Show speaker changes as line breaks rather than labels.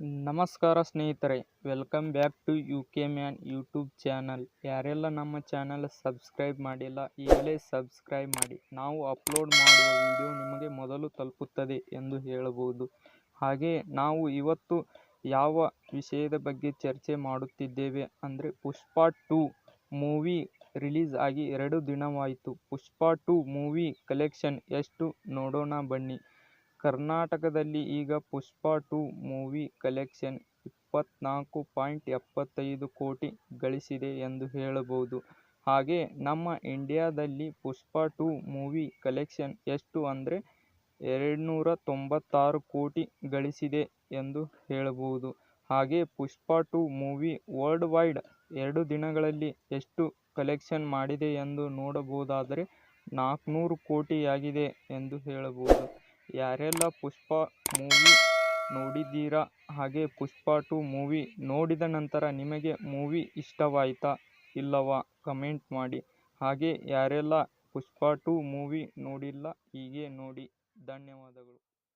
ನಮಸ್ಕಾರ ಸ್ನೇಹಿತರೆ welcome back to U K man YouTube channel ಯಾರೆಲ್ಲ ನಮ್ಮ ಚಾನಲ್ ಸಬ್ಸ್ಕ್ರೈಬ್ ಮಾಡಿಲ್ಲ, ಈಗಲೇ ಸಬ್ಸ್ಕ್ರೈಬ್ ಮಾಡಿ. ನಾವು ಅಪ್ಲೋಡ್ ಮಾಡುವ ವಿಡಿಯೋ ನಿಮಗೆ ಮೊದಲು ತಲುಪುತ್ತದೆ ಎಂದು ಹೇಳಬಹುದು. ಹಾಗೆ ನಾವು ಇವತ್ತು ಯಾವ ವಿಷಯದ ಬಗ್ಗೆ ಚರ್ಚೆ ಮಾಡುತ್ತಿದ್ದೇವೆ ಅಂದರೆ, ಪುಷ್ಪ ಟು ಮೂವಿ ರಿಲೀಸ್ ಆಗಿ ಎರಡು ದಿನವಾಯಿತು. ಪುಷ್ಪ ಟು ಮೂವಿ ಕಲೆಕ್ಷನ್ ಎಷ್ಟು ನೋಡೋಣ ಬನ್ನಿ. ಕರ್ನಾಟಕದಲ್ಲಿ ಈಗ ಪುಷ್ಪ ಟು ಮೂವಿ ಕಲೆಕ್ಷನ್ ಇಪ್ಪತ್ತ್ನಾಲ್ಕು ಪಾಯಿಂಟ್ ಎಪ್ಪತ್ತೈದು ಕೋಟಿ ಗಳಿಸಿದೆ ಎಂದು ಹೇಳಬಹುದು. ಹಾಗೆ ನಮ್ಮ ಇಂಡಿಯಾದಲ್ಲಿ ಪುಷ್ಪ ಟೂ ಮೂವಿ ಕಲೆಕ್ಷನ್ ಎಷ್ಟು ಅಂದರೆ ಎರಡುನೂರ ತೊಂಬತ್ತಾರು ಕೋಟಿ ಗಳಿಸಿದೆ ಎಂದು ಹೇಳಬಹುದು. ಹಾಗೆ Pushpa two movie worldwide ಎರಡು ದಿನಗಳಲ್ಲಿ ಎಷ್ಟು ಕಲೆಕ್ಷನ್ ಮಾಡಿದೆ ಎಂದು ನೋಡಬಹುದಾದರೆ ನಾಲ್ಕುನೂರು ಕೋಟಿಯಾಗಿದೆ ಎಂದು ಹೇಳಬಹುದು. ಯಾರೆಲ್ಲ ಪುಷ್ಪ ಮೂವಿ ನೋಡಿದ್ದೀರಾ? ಹಾಗೆ ಪುಷ್ಪ ಟು ಮೂವಿ ನೋಡಿದ ನಂತರ ನಿಮಗೆ ಮೂವಿ ಇಷ್ಟವಾಯಿತಾ ಇಲ್ಲವಾ? ಕಮೆಂಟ್ ಮಾಡಿ. ಹಾಗೆ ಯಾರೆಲ್ಲ ಪುಷ್ಪ ಟು ಮೂವಿ ನೋಡಿಲ್ಲ, ಹೀಗೆ ನೋಡಿ. ಧನ್ಯವಾದಗಳು.